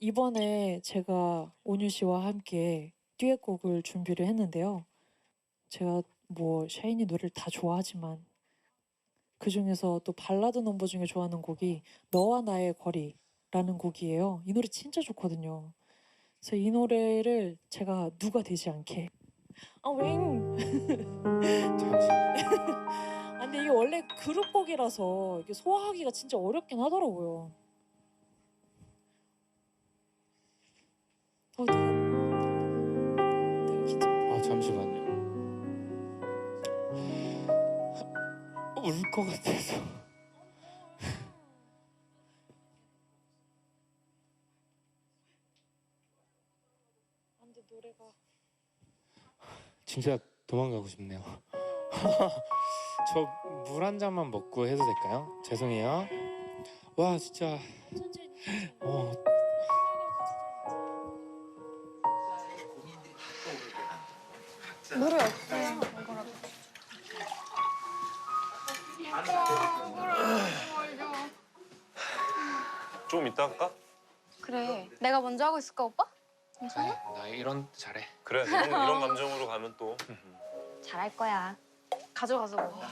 이번에 제가 온유 씨와 함께 듀엣곡을 준비를 했는데요. 제가 뭐 샤이니 노래를 다 좋아하지만 그 중에서 또 발라드 넘버 중에 좋아하는 곡이 너와 나의 거리라는 곡이에요. 이 노래 진짜 좋거든요. 그래서 이 노래를 제가 누가 되지 않게 아. 아, 근데 이게 원래 그룹곡이라서 이게 소화하기가 진짜 어렵긴 하더라고요. 어, 내가 내가 긴장. 아 잠시만요. 울 것 같아서. 안돼 노래가. 진짜 도망가고 싶네요. 저 물 한 잔만 먹고 해도 될까요? 죄송해요. 와 진짜 천천히. 어 물이 없어요. 좀 이따 할까? 그래. 내가 먼저 하고 있을까 오빠? 괜찮아? 나 이런 데 잘해. 그래 이런, 이런 감정으로 가면 또 잘할 거야. 가져가서 먹어.